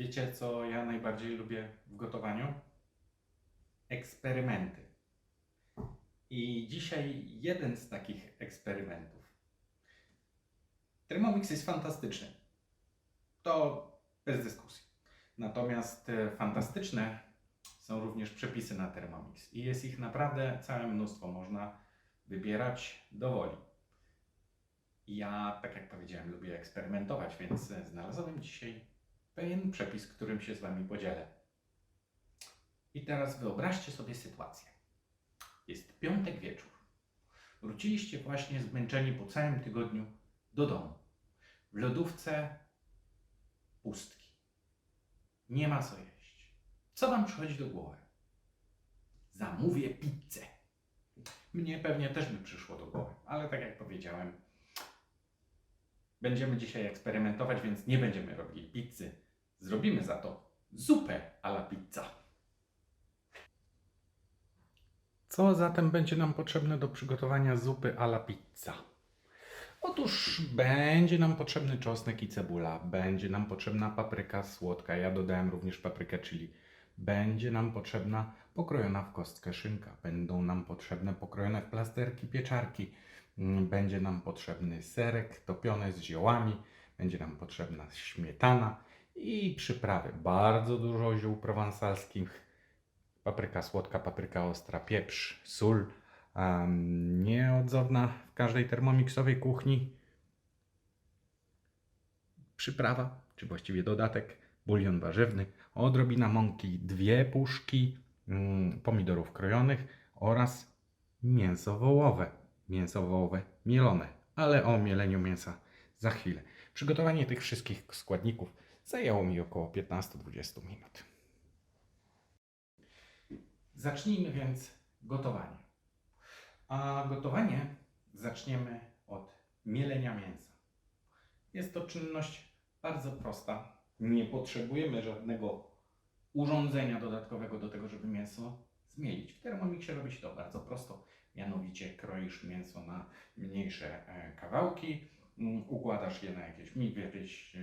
Wiecie, co ja najbardziej lubię w gotowaniu? Eksperymenty. I dzisiaj jeden z takich eksperymentów. Thermomix jest fantastyczny. To bez dyskusji. Natomiast e, fantastyczne są również przepisy na Thermomix. I jest ich naprawdę całe mnóstwo. Można wybierać do woli. Ja, tak jak powiedziałem, lubię eksperymentować, więc e, znalazłem dzisiaj pewien przepis, którym się z Wami podzielę. I teraz wyobraźcie sobie sytuację. Jest piątek wieczór. Wróciliście właśnie zmęczeni po całym tygodniu do domu. W lodówce pustki. Nie ma co jeść. Co Wam przychodzi do głowy? Zamówię pizzę. Mnie pewnie też by przyszło do głowy, ale tak jak powiedziałem, będziemy dzisiaj eksperymentować, więc nie będziemy robili pizzy. Zrobimy za to zupę alla pizza. Co zatem będzie nam potrzebne do przygotowania zupy alla pizza? Otóż będzie nam potrzebny czosnek i cebula, będzie nam potrzebna papryka słodka, ja dodałem również paprykę chili. Będzie nam potrzebna pokrojona w kostkę szynka, będą nam potrzebne pokrojone w plasterki pieczarki, Mm, będzie nam potrzebny serek topiony z ziołami, będzie nam potrzebna śmietana i przyprawy. Bardzo dużo ziół prowansalskich, papryka słodka, papryka ostra, pieprz, sól, um, nieodzowna w każdej termomiksowej kuchni. Przyprawa, czy właściwie dodatek, bulion warzywny, odrobina mąki, dwie puszki mm, pomidorów krojonych oraz mięso wołowe. Mięso wołowe mielone, ale o mieleniu mięsa za chwilę. Przygotowanie tych wszystkich składników zajęło mi około 15-20 minut. Zacznijmy więc gotowanie. A gotowanie zaczniemy od mielenia mięsa. Jest to czynność bardzo prosta. Nie potrzebujemy żadnego urządzenia dodatkowego do tego, żeby mięso zmielić. W Thermomixie robi się to bardzo prosto. Mianowicie kroisz mięso na mniejsze e, kawałki, układasz je na jakieś, jakieś e,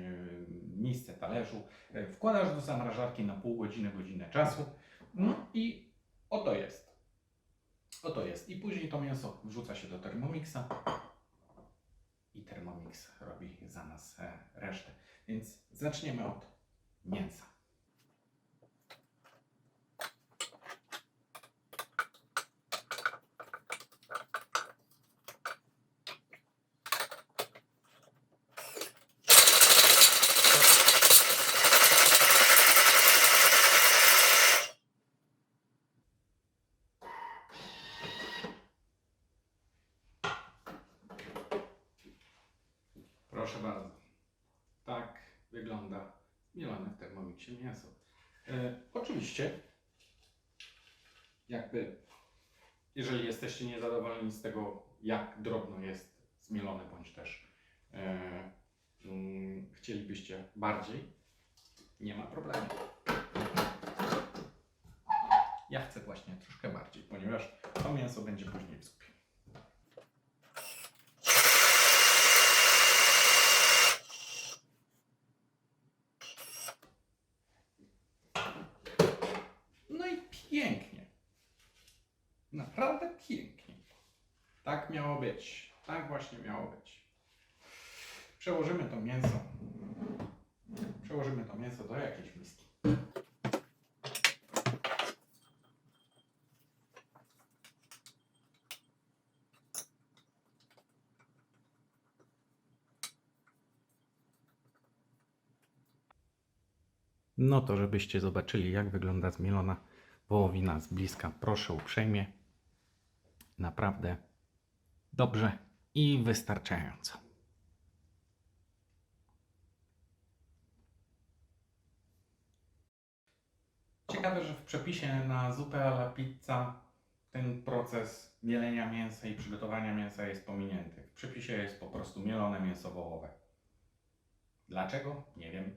miejsce talerzu, e, wkładasz do zamrażarki na pół godziny, godzinę czasu no i oto jest. Oto jest. I później to mięso wrzuca się do Thermomixa i Thermomix robi za nas e, resztę. Więc zaczniemy od mięsa. Proszę bardzo. Tak wygląda mielone w termomiksie mięso. E, oczywiście, jakby, jeżeli jesteście niezadowoleni z tego, jak drobno jest zmielone, bądź też e, mm, chcielibyście bardziej, nie ma problemu. Ja chcę właśnie troszkę bardziej, ponieważ to mięso będzie później w zupie. No i pięknie. Naprawdę pięknie. Tak miało być. Tak właśnie miało być. Przełożymy to mięso. Przełożymy to mięso do jakiejś miski. No to żebyście zobaczyli, jak wygląda zmielona wołowina z bliska, proszę uprzejmie. Naprawdę dobrze i wystarczająco. Ciekawe, że w przepisie na zupę alla pizza ten proces mielenia mięsa i przygotowania mięsa jest pominięty. W przepisie jest po prostu mielone mięso wołowe. Dlaczego? Nie wiem,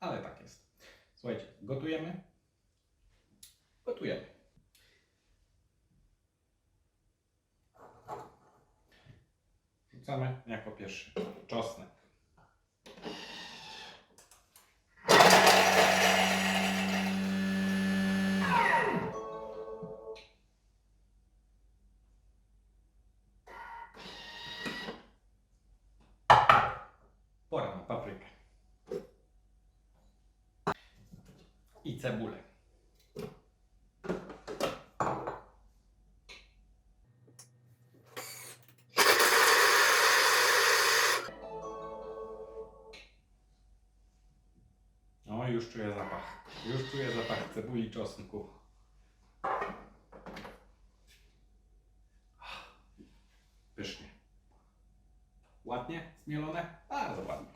ale tak jest. Słuchajcie, gotujemy. Gotujemy. wrzucamy jako pierwszy czosnek. Pora na paprykę i cebulę. Czosnku. Pysznie. Ładnie zmielone? Bardzo ładnie.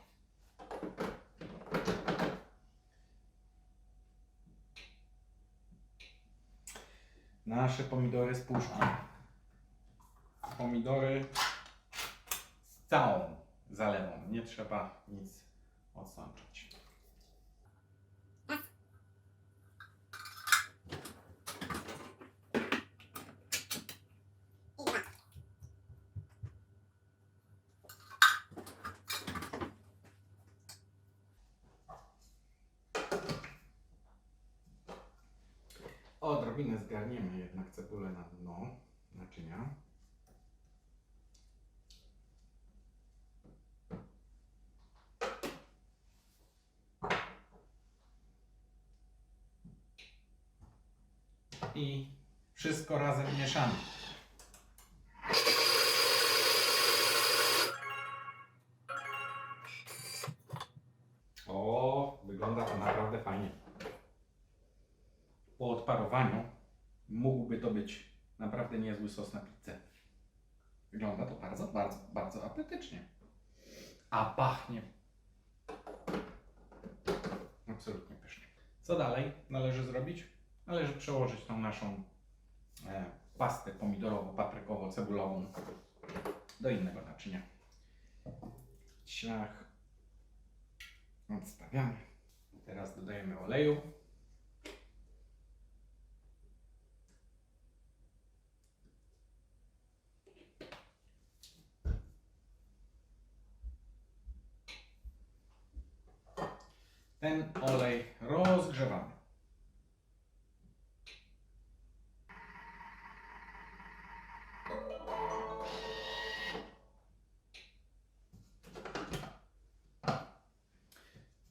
Nasze pomidory z puszki. Pomidory z całą zalewą. Nie trzeba nic odsączać. Odrobinę zgarniemy jednak cebulę na dno naczynia. I wszystko razem mieszamy. Naprawdę niezły sos na pizzę. Wygląda to bardzo, bardzo, bardzo apetycznie. A pachnie absolutnie pysznie. Co dalej należy zrobić? Należy przełożyć tą naszą e, pastę pomidorowo-paprykowo-cebulową do innego naczynia. Ciach. Odstawiamy. Teraz dodajemy oleju. Ten olej rozgrzewamy.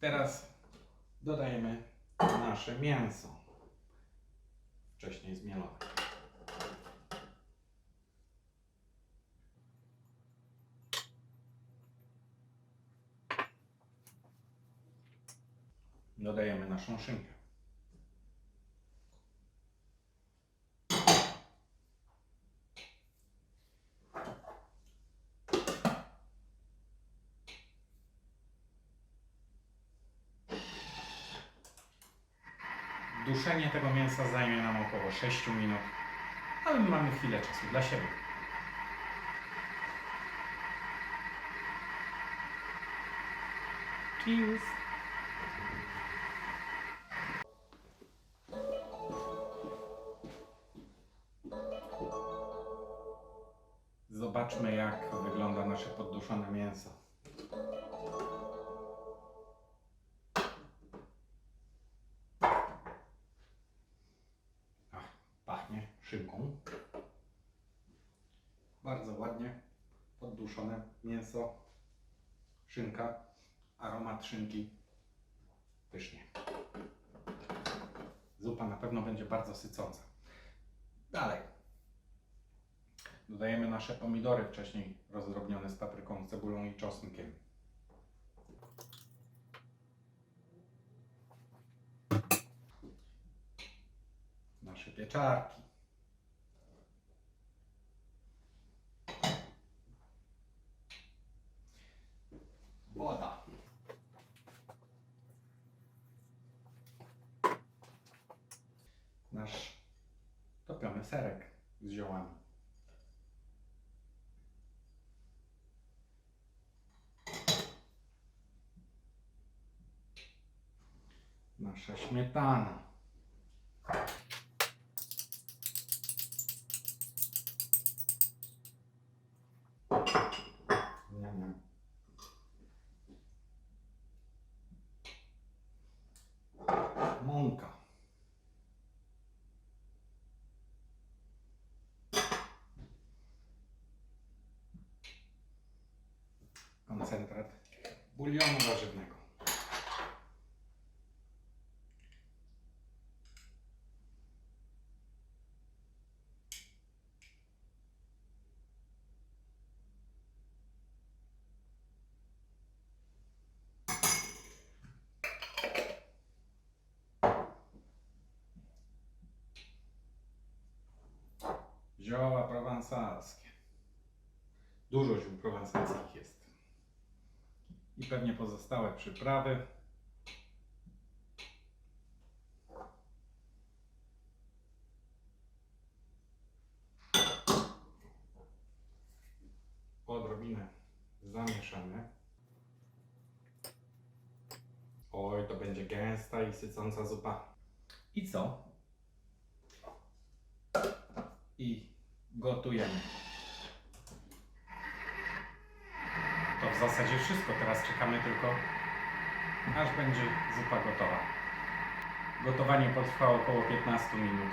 Teraz dodajemy nasze mięso. Wcześniej zmielone. Dodajemy naszą szynkę. Duszenie tego mięsa zajmie nam około 6 minut, ale my mamy chwilę czasu dla siebie. Cheers! Zobaczmy, jak wygląda nasze podduszone mięso. Ach, pachnie szynką. Bardzo ładnie podduszone mięso, szynka, aromat szynki. Pysznie. Zupa na pewno będzie bardzo sycąca. Dalej. Dodajemy nasze pomidory wcześniej rozdrobnione z papryką, cebulą i czosnkiem. Nasze pieczarki. Woda. Nasz topiony serek z ziołami. Nasza śmietana. Mąka. koncentrat bulionu warzywnego. Zioła prowansalskie. Dużo ziół prowansalskich jest. I pewnie pozostałe przyprawy. Odrobinę zamieszamy. Oj, to będzie gęsta i sycąca zupa. I co? I gotujemy. To w zasadzie wszystko. Teraz czekamy tylko, aż będzie zupa gotowa. Gotowanie potrwa około 15 minut.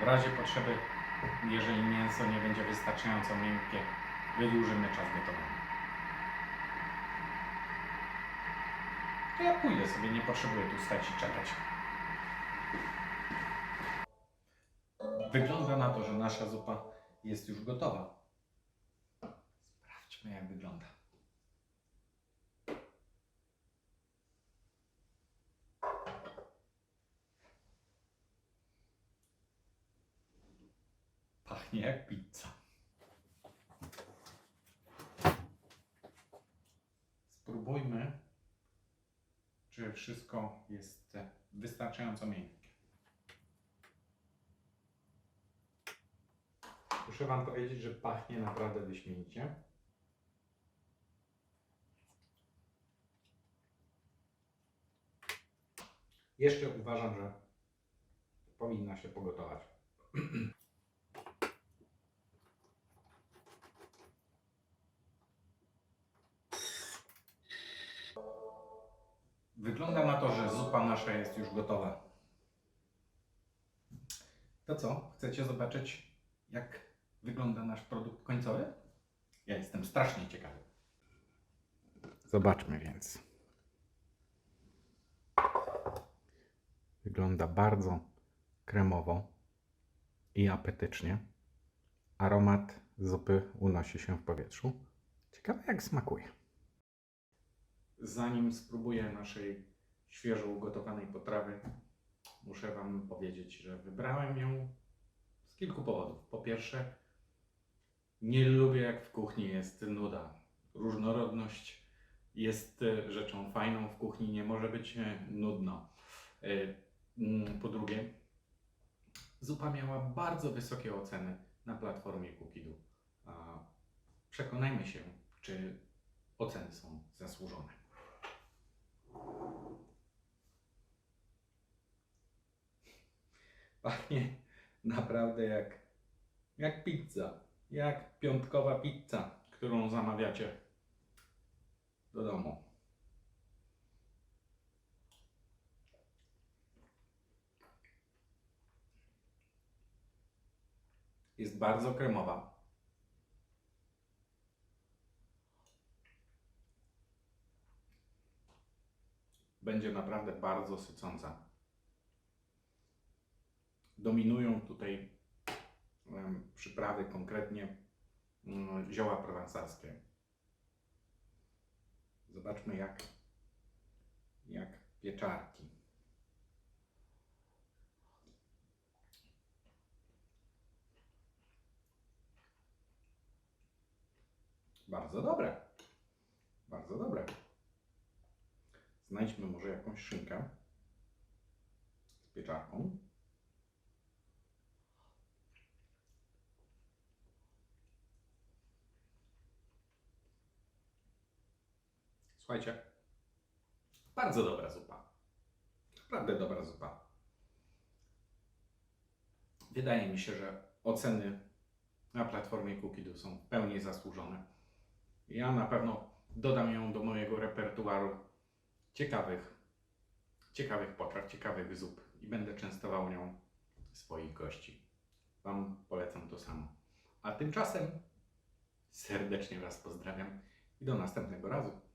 W razie potrzeby, jeżeli mięso nie będzie wystarczająco miękkie, wydłużymy czas gotowania. To ja pójdę sobie, nie potrzebuję tu stać i czekać. Na to, że nasza zupa jest już gotowa. Sprawdźmy, jak wygląda. Pachnie jak pizza. Spróbujmy, czy wszystko jest wystarczająco miękkie. Muszę Wam powiedzieć, że pachnie naprawdę wyśmienicie. Jeszcze uważam, że powinna się pogotować. Wygląda na to, że zupa nasza jest już gotowa. To co? Chcecie zobaczyć, jak wygląda nasz produkt końcowy? Ja jestem strasznie ciekawy. Zobaczmy więc. Wygląda bardzo kremowo i apetycznie. Aromat zupy unosi się w powietrzu. Ciekawe jak smakuje. Zanim spróbuję naszej świeżo ugotowanej potrawy, muszę Wam powiedzieć, że wybrałem ją z kilku powodów. Po pierwsze, nie lubię jak w kuchni jest nuda. Różnorodność jest e, rzeczą fajną, w kuchni nie może być e, nudno. E, mm, Po drugie, zupa miała bardzo wysokie oceny na platformie Cookidu. A Przekonajmy się, czy oceny są zasłużone. Pachnie naprawdę jak, jak pizza. Jak piątkowa pizza, którą zamawiacie do domu. Jest bardzo kremowa. Będzie naprawdę bardzo sycąca. Dominują tutaj przyprawy, konkretnie mm, zioła prowansalskie. Zobaczmy jak, jak pieczarki. Bardzo dobre. Bardzo dobre. Znajdźmy może jakąś szynkę z pieczarką. Słuchajcie, bardzo dobra zupa. Naprawdę dobra zupa. Wydaje mi się, że oceny na platformie Cookidu są w pełni zasłużone. Ja na pewno dodam ją do mojego repertuaru ciekawych, ciekawych potraw, ciekawych zup i będę częstował nią swoich gości. Wam polecam to samo. A tymczasem serdecznie Was pozdrawiam i do następnego razu.